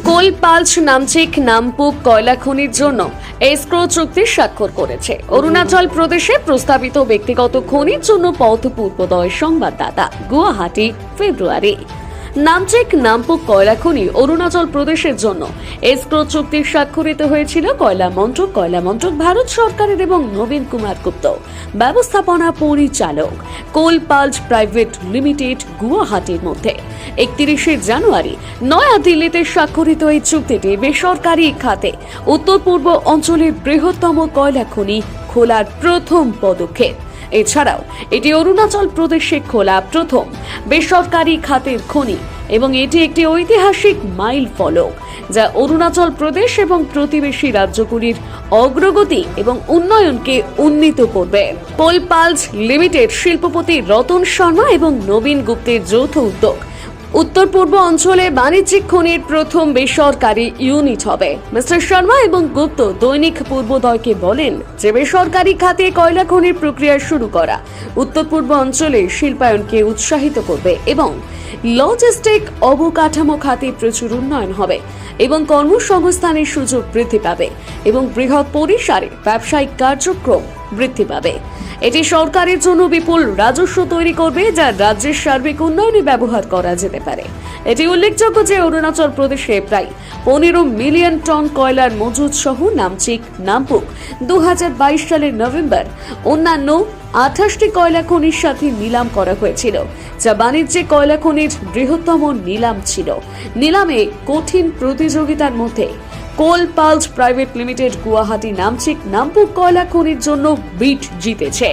কোল pulse Namchik Namphuk কয়লা খনির জন্য এসক্রো চুক্তি স্বাক্ষর করেছে। অরুণাচল প্রদেশে প্রস্তাবিত ব্যক্তিগত খনির জন্য পথ পূর্বদয় সংবাদদাতা। গুয়াহাটি, ফেব্রুয়ারি। নামচেক নামপুক কয়লা খনি অরুণাচল প্রদেশের জন্য। এসক্রো চুক্তি স্বাক্ষরিত হয়েছিল কয়লা মন্ত্রক কয়লা মন্ত্রক ভারত সরকারের এবং নবীন কুমার গুপ্ত। ব্যবস্থাপনা পরিচালক, কোল পাল্জ প্রাইভেট লিমিটেড গুয়াহাটির মধ্যে। একত্রিশে জানুয়ারি, নয়াদিল্লিতে স্বাক্ষরিত এই চুক্তিটি বেসরকারি খাতে। উত্তর পূর্ব অঞ্চলের বৃহত্তম কয়লা খনি খোলার প্রথম পদক্ষেপ। এছাড়াও, এটি অরুণাচল প্রদেশে খোলা প্রথম। বেসরকারি খাতের খনি এবং এটি একটি ঐতিহাসিক মাইল ফলক, যা অরুণাচল প্রদেশ এবং প্রতিবেশী রাজ্যগুলির অগ্রগতি এবং উন্নয়নকে উন্নীত করবে। পোল পালস লিমিটেড শিল্পপতি রতন শর্মা এবং নবীন গুপ্তের যৌথ উদ্যোগ উত্তর পূর্ব অঞ্চলে বাণিজ্যিক খনির প্রথম বেসরকারি ইউনিট হবে। মিস্টার শর্মা এবং গুপ্ত দৈনিক পূর্বোদয়কে বলেন যে বেসরকারি খাতে কয়লা খনির প্রক্রিয়া শুরু করা উত্তর পূর্ব অঞ্চলে শিল্পায়নকে উৎসাহিত করবে এবং লজিস্টিক অবকাঠামো খাতে প্রচুর উন্নয়ন হবে এবং কর্মসংস্থানের সুযোগ বৃদ্ধি পাবে এবং বৃহৎ পরিসরে ব্যবসায়িক কার্যক্রম বৃদ্ধি পাবে। এটি সরকারের জন্য বিপুল রাজস্ব তৈরি করবে, যা রাজ্যের সার্বিক উন্নয়নে ব্যবহার করা যেতে পারে। এটি উল্লেখযোগ্য যে অরুণাচল প্রদেশে প্রায় পনেরো মিলিয়ন টন কয়লার মজুদ সহ নামচিক নামপুক দু সালের নভেম্বর অন্যান্য আঠাশটি কয়লা খনির সাথে নিলাম করা হয়েছিল, যা বাণিজ্যিক কয়লা খনির বৃহত্তম নিলাম ছিল। নিলামে কঠিন প্রতিযোগিতার মধ্যে coal pulse private limited Guwahati Namchik Namphuk কয়লা খনির জন্য বিট জিতেছে।